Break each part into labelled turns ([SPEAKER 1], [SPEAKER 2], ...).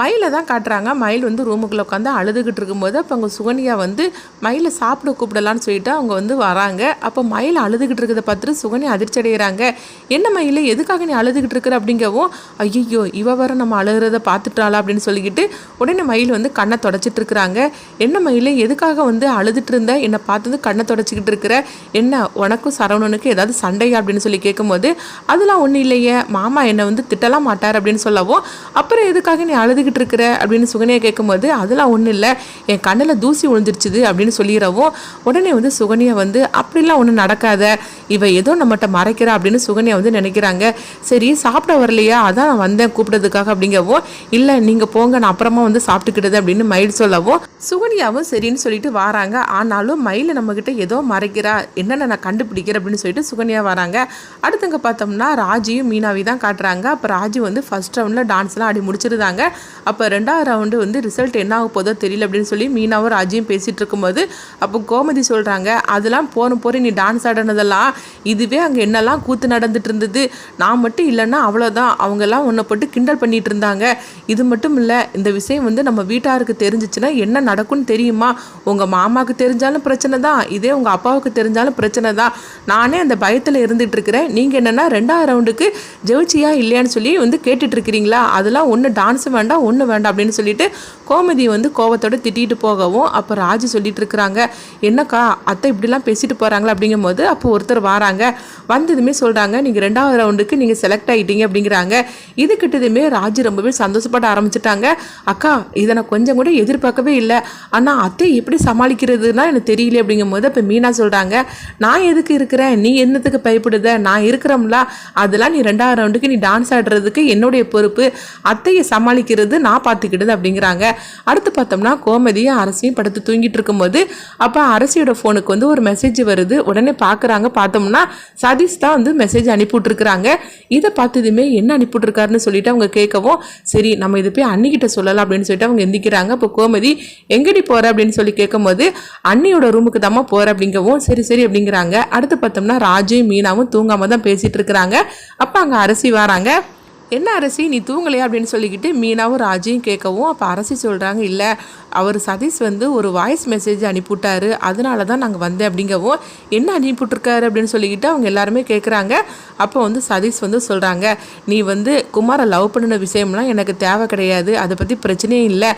[SPEAKER 1] மயிலை தான் காட்டுறாங்க. மயில் வந்து ரூமுக்குள்ளே உட்காந்து அழுதுகிட்டு இருக்கும்போது அப்போ அவங்க சுகன்யா வந்து மயிலை சாப்பிட கூப்பிடலான்னு சொல்லிட்டு அவங்க வந்து வராங்க. அப்போ மயில் அழுதுகிட்டு இருக்கிறத பார்த்துட்டு சுகன்யா அதிர்ச்சி அடைகிறாங்க என்ன மயில் எதுக்காக நீ அழுதுகிட்டு இருக்கிற? அப்படிங்கவும் ஐயோ இவ வர நம்ம அழுகிறத பார்த்துட்டாளா? அப்படின்னு சொல்லிக்கிட்டு உடனே மயில் வந்து கண்ணை தொடச்சிட்டு இருக்கிறாங்க. என்ன மயில் எதுக்காக வந்து அழுதுட்டு இருந்த? என்னை பார்த்து கண்ணை தொடச்சிக்கிட்டு இருக்கிற? என்ன உனக்கும் சரவணனுக்கும் ஏதாவது சண்டையா? அப்படின்னு சொல்லி கேட்கும்போது அதெல்லாம் ஒன்றும் இல்லையே. மாமா என்னை வந்து திட்டலாம் மாட்டார் அப்படின்னு சொல்லவும் அப்புறம் எதுக்காக நீ அழுது அழுதுகிட்டு இருக்கிற அப்படின்னு சுகன்யா கேட்கும்போது அதெல்லாம் ஒன்றும் இல்லை. என் கண்ணில் தூசி விழுந்துருச்சுது அப்படின்னு சொல்லிடுறவோ உடனே வந்து சுகன்யா வந்து அப்படிலாம் ஒன்றும் நடக்காத. இவ ஏதோ நம்மகிட்ட மறைக்கிறா அப்படின்னு சுகன்யா வந்து நினைக்கிறாங்க. சரி சாப்பிட வரலையா? அதான் நான் வந்தேன் கூப்பிட்டதுக்காக அப்படிங்கவும் இல்லை நீங்கள் போங்க நான் அப்புறமா வந்து சாப்பிட்டுக்கிட்டது அப்படின்னு மயில் சொல்லவும் சுகன்யாவும் சரின்னு சொல்லிட்டு வராங்க. ஆனாலும் மயில் நம்மக்கிட்ட ஏதோ மறைக்கிறா என்னென்ன நான் கண்டுபிடிக்கிறேன் அப்படின்னு சொல்லிட்டு சுகன்யா வராங்க. அடுத்தங்க பார்த்தோம்னா ராஜியும் மீனாவி தான் காட்டுறாங்க. அப்போ ராஜி வந்து ஃபர்ஸ்ட் ரவுண்டில் டான்ஸ்லாம் ஆடி முடிச்சிருந்தாங்க. அப்போ ரெண்டாவது ரவுண்டு வந்து ரிசல்ட் என்ன ஆக போதோ தெரியல அப்படின்னு சொல்லி மீனாவும் ராஜியும் பேசிகிட்டு இருக்கும்போது அப்போ கோமதி சொல்கிறாங்க அதெல்லாம் போன போற நீ டான்ஸ் ஆடினதெல்லாம் இதுவே அங்கே என்னெல்லாம் கூத்து நடந்துட்டு இருந்தது? நான் மட்டும் இல்லைன்னா அவ்வளோதான் அவங்கெல்லாம் ஒன்றை போட்டு கிண்டல் பண்ணிட்டு இருந்தாங்க. இது மட்டும் இல்லை இந்த விஷயம் வந்து நம்ம வீட்டாருக்கு தெரிஞ்சிச்சுன்னா என்ன நடக்கும்னு தெரியுமா? உங்கள் மாமாவுக்கு தெரிஞ்சாலும் பிரச்சனை தான். இதே உங்கள் அப்பாவுக்கு தெரிஞ்சாலும் பிரச்சனை தான். நானே அந்த பயத்தில் இருந்துகிட்டு இருக்கிறேன். நீங்கள் என்னென்னா ரெண்டாவது ரவுண்டுக்கு ஜெயிச்சியா இல்லையான்னு சொல்லி வந்து கேட்டுட்ருக்கிறீங்களா அதெல்லாம் ஒன்று டான்ஸ் வேண்டாம் ஒன்று வேண்டாம் அப்படின்னு சொல்லிட்டு கோமதி வந்து கோவத்தோடு திட்டிகிட்டு போகவும் அப்போ ராஜு சொல்லிட்டு இருக்கிறாங்க என்னக்கா அத்தை இப்படிலாம் பேசிட்டு போகிறாங்களா அப்படிங்கும்போது அப்போ ஒருத்தர் வராங்க. வந்ததுமே சொல்கிறாங்க நீங்கள் ரெண்டாவது ரவுண்டுக்கு நீங்கள் செலக்ட் ஆகிட்டீங்க அப்படிங்கிறாங்க. இது கிட்டதுமே ராஜு ரொம்பவே சந்தோஷப்பட ஆரம்பிச்சிட்டாங்க. அக்கா இதை நான் கொஞ்சம் கூட எதிர்பார்க்கவே இல்லை. ஆனால் அத்தை எப்படி சமாளிக்கிறதுனா எனக்கு தெரியல அப்படிங்கும்போது அப்போ மீனா சொல்கிறாங்க நான் எதுக்கு இருக்கிறேன்? நீ என்னத்துக்கு பயப்படுத? நான் இருக்கிறோம்ல. அதெல்லாம் நீ ரெண்டாவது ரவுண்டுக்கு நீ டான்ஸ் ஆடுறதுக்கு என்னுடைய பொறுப்பு. அத்தையை சமாளிக்கிறது நான் பார்த்துக்கிடுது அப்படிங்கிறாங்க. அடுத்து பார்த்தோம்னா கோமதியும் அரசியும் படுத்து தூங்கிட்டு இருக்கும்போது அப்போ அரசியோட ஃபோனுக்கு வந்து ஒரு மெசேஜ் வருது. உடனே பார்க்குறாங்க பார்த்தோம்னா சதீஷ் தான் வந்து மெசேஜ் அனுப்பிவிட்ருக்குறாங்க இதை பார்த்ததுமே என்ன அனுப்பிவிட்ருக்காருன்னு சொல்லிட்டு அவங்க கேட்கவும் சரி நம்ம இதை போய் அண்ணிக்கிட்ட சொல்லலாம் அப்படின்னு சொல்லிட்டு அவங்க எந்திக்கிறாங்க. அப்போ கோமதி எங்கடி போகிற அப்படின்னு சொல்லி கேட்கும்போது அண்ணியோட ரூமுக்கு தாம்மா போகிற அப்படிங்கவும் சரி சரி அப்படிங்கிறாங்க. அடுத்து பார்த்தோம்னா ராஜு மீனாவும் தூங்காம தான் பேசிகிட்டு இருக்கிறாங்க. அப்போ அங்கே அரசி வராங்க. என்ன அரசி நீ தூங்கலையா? அப்படின்னு சொல்லிக்கிட்டு மீனாவும் ராஜியும் கேட்கவும் அப்போ அரசி சொல்கிறாங்க இல்லை. அவர் சதீஷ் வந்து ஒரு வாய்ஸ் மெசேஜ் அனுப்பிவிட்டாரு. அதனால தான் நாங்கள் வந்தேன் அப்படிங்கவும் என்ன அனுப்பிவிட்ருக்காரு அப்படின்னு சொல்லிக்கிட்டு அவங்க எல்லாருமே கேட்குறாங்க அப்போ வந்து சதீஷ் வந்து சொல்கிறாங்க நீ வந்து குமாரை லவ் பண்ணின விஷயம்லாம் எனக்கு தேவை கிடையாது. அதை பற்றி பிரச்சனையே இல்லை.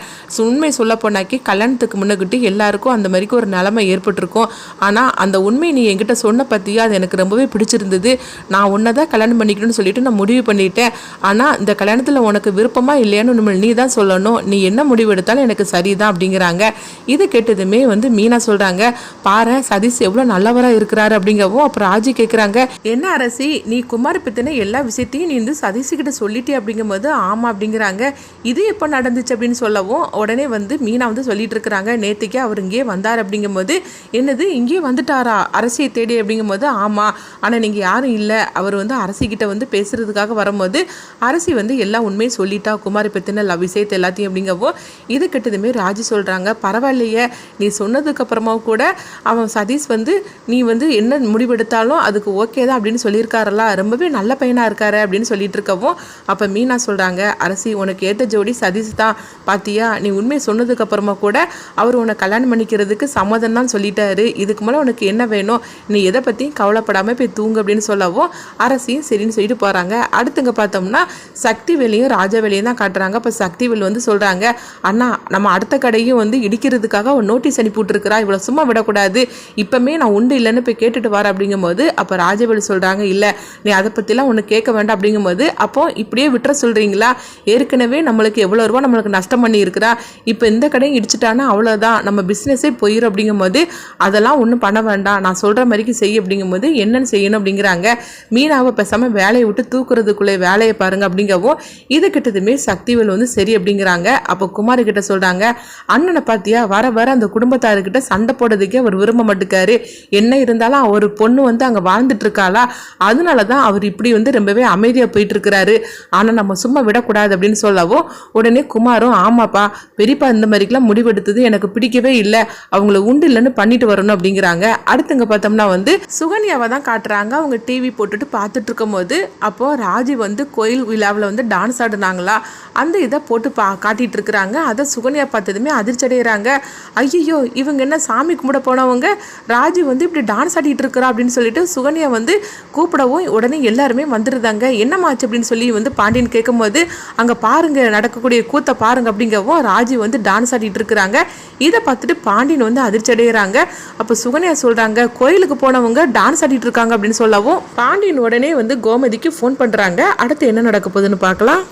[SPEAKER 1] உண்மை சொல்ல போனாக்கி கல்யாணத்துக்கு முன்னக்கிட்டு எல்லாருக்கும் அந்த மாதிரிக்கு ஒரு நிலமை ஏற்பட்டிருக்கும். ஆனால் அந்த உண்மை நீ என்கிட்ட சொன்ன பற்றியா அது எனக்கு ரொம்பவே பிடிச்சிருந்தது. நான் உன்னை தான் கல்யாணம் பண்ணிக்கணும்னு சொல்லிட்டு நான் முடிவு பண்ணிட்டேன். ஆனால் இந்த கல்யாணத்தில் உனக்கு விருப்பமா இல்லையான்னு நம்ம நீ தான் சொல்லணும். நீ என்ன முடிவு எடுத்தாலும் எனக்கு சரிதான் அப்படிங்கிறாங்க. இது கேட்டதுமே வந்து மீனா சொல்கிறாங்க பாரு சதீஷ் எவ்வளோ நல்லவராக இருக்கிறாரு அப்படிங்கவும் அப்புறம் ராஜி கேட்குறாங்க என்ன அரசி நீ குமார் பற்றின எல்லா விஷயத்தையும் நீ வந்து சதீஷ்கிட்ட சொல்லிட்டே அப்படிங்கும்போது ஆமாம் அப்படிங்கிறாங்க. இது எப்போ நடந்துச்சு? அப்படின்னு சொல்லவும் உடனே வந்து மீனா வந்து சொல்லிட்டு இருக்கிறாங்க நேற்றுக்கே அவர் இங்கேயே வந்தார் அப்படிங்கும்போது என்னது இங்கேயே வந்துட்டாரா? அரசியை தேடி அப்படிங்கும்போது ஆமாம் ஆனால் நீங்கள் யாரும் இல்லை. அவர் வந்து அரசிக்கிட்ட வந்து பேசுகிறதுக்காக வரும்போது அரசி வந்து எல்லா உண்மையும் சொல்லிட்டா குமாரி பற்றின லவ் விஷயத்தை எல்லாத்தையும் அப்படிங்கவோ இது கிட்டதுமே ராஜி சொல்கிறாங்க பரவாயில்லையே நீ சொன்னதுக்கப்புறமா கூட அவன் சதீஷ் வந்து நீ வந்து என்ன முடிவெடுத்தாலும் அதுக்கு ஓகே தான் அப்படின்னு சொல்லியிருக்காரல்ல. ரொம்பவே நல்ல பையனாக இருக்காரு அப்படின்னு சொல்லிட்டு இருக்கவும் அப்போ மீனா சொல்கிறாங்க அரசி உனக்கு ஏற்ற ஜோடி சதீஷ் தான். பாத்தியா நீ உண்மையை சொன்னதுக்கப்புறமா கூட அவர் உன்னை கல்யாணம் பண்ணிக்கிறதுக்கு சம்மதம் தான் சொல்லிட்டாரு. இதுக்கு மேலே உனக்கு என்ன வேணும்? நீ எதை பற்றியும் கவலைப்படாமல் போய் தூங்கு அப்படின்னு சொல்லவும் அரசியும் சரின்னு சொல்லிட்டு போகிறாங்க அடுத்துங்க பார்த்தோம்னா காட்டுறாங்கன்னா சக்தி வெளியும் ராஜவேலையும் தான் காட்டுறாங்க. இப்போ சக்திவேல் வந்து சொல்கிறாங்க அண்ணா நம்ம அடுத்த கடையும் வந்து இடிக்கிறதுக்காக ஒரு நோட்டீஸ் அனுப்பி விட்ருக்குறா இவ்வளோ சும்மா விடக்கூடாது. இப்போமே நான் உண்டு இல்லைன்னு போய் கேட்டுட்டு வரேன். அப்படிங்கும்போது அப்போ ராஜவேல் சொல்கிறாங்க இல்லை நீ அதை பற்றிலாம் ஒன்று கேட்க வேண்டாம். அப்படிங்கும்போது அப்போ இப்படியே விட்டுற சொல்கிறீங்களா ஏற்கனவே நம்மளுக்கு எவ்வளோ ரூபா நம்மளுக்கு நஷ்டம் பண்ணியிருக்கிறா. இப்போ இந்த கடையும் இடிச்சிட்டானா அவ்வளோதான் நம்ம பிஸ்னஸே போயிடும் அப்படிங்கும்போது அதெல்லாம் ஒன்றும் பண்ண வேண்டாம் நான் சொல்கிற மாதிரிக்கு செய் அப்படிங்கும்போது என்னென்னு செய்யணும் அப்படிங்கிறாங்க. மீனாவை பேசாமல் வேலையை விட்டு தூக்குறதுக்குள்ளே வேலையை பாருங்க அப்படிங்கவோ இது கிட்டதுமே சக்திவேல் வந்து சரி அப்படிங்கிறாங்க. அப்போ குமார் கிட்ட சொல்கிறாங்க அண்ணனை பார்த்தியா வர வர அந்த குடும்பத்தாருக்கிட்ட சண்டை போடுறதுக்கே அவர் விரும்ப மாட்டுக்காரு. என்ன இருந்தாலும் அவர் பொண்ணு வந்து அங்கே வாழ்ந்துட்டு இருக்காளா அதனால தான் அவர் இப்படி வந்து ரொம்பவே அமைதியாக போயிட்டு இருக்கிறாரு ஆனால் நம்ம சும்மா விடக்கூடாது அப்படின்னு சொல்லவும் உடனே குமாரும் ஆமாப்பா பெரியப்பா இந்த மாதிரிக்கெல்லாம் முடிவெடுத்தது எனக்கு பிடிக்கவே இல்லை. அவங்கள உண்டு இல்லைன்னு பண்ணிட்டு வரணும் அப்படிங்கிறாங்க. அடுத்துங்க பார்த்தோம்னா வந்து சுகன்யாவை தான் காட்டுறாங்க. அவங்க டிவி போட்டுட்டு பார்த்துட்டு இருக்கும்போது அப்போ ராஜி வந்து கோயில் கோயில் விழாவில் வந்து டான்ஸ் ஆடுனாங்களா? அந்த இதை போட்டு பா காட்டிட்டு இருக்கிறாங்க அதை சுகன்யா பார்த்ததுமே அதிர்ச்சி அடைகிறாங்க ஐயோ இவங்க என்ன சாமி கும்பிட போனவங்க? ராஜு வந்து இப்படி டான்ஸ் ஆடிட்டு இருக்கிறா அப்படின்னு சொல்லிட்டு சுகன்யா வந்து கூப்பிடவும் உடனே எல்லாருமே வந்துருந்தாங்க என்னமாச்சு அப்படின்னு சொல்லி வந்து பாண்டியன் கேட்கும்போது அங்கே பாருங்க நடக்கக்கூடிய கூத்தை பாருங்க அப்படிங்கவும் ராஜு வந்து டான்ஸ் ஆடிட்டு இருக்கிறாங்க இதை பார்த்துட்டு பாண்டியன் வந்து அதிர்ச்சி அடைகிறாங்க அப்போ சுகன்யா சொல்கிறாங்க கோயிலுக்கு போனவங்க டான்ஸ் ஆடிட்டு இருக்காங்க அப்படின்னு சொல்லவும் பாண்டியன் உடனே வந்து கோமதிக்கு ஃபோன் பண்ணுறாங்க அடுத்து என்ன நடக்க போகுதுன்னு பார்க்கலாம்.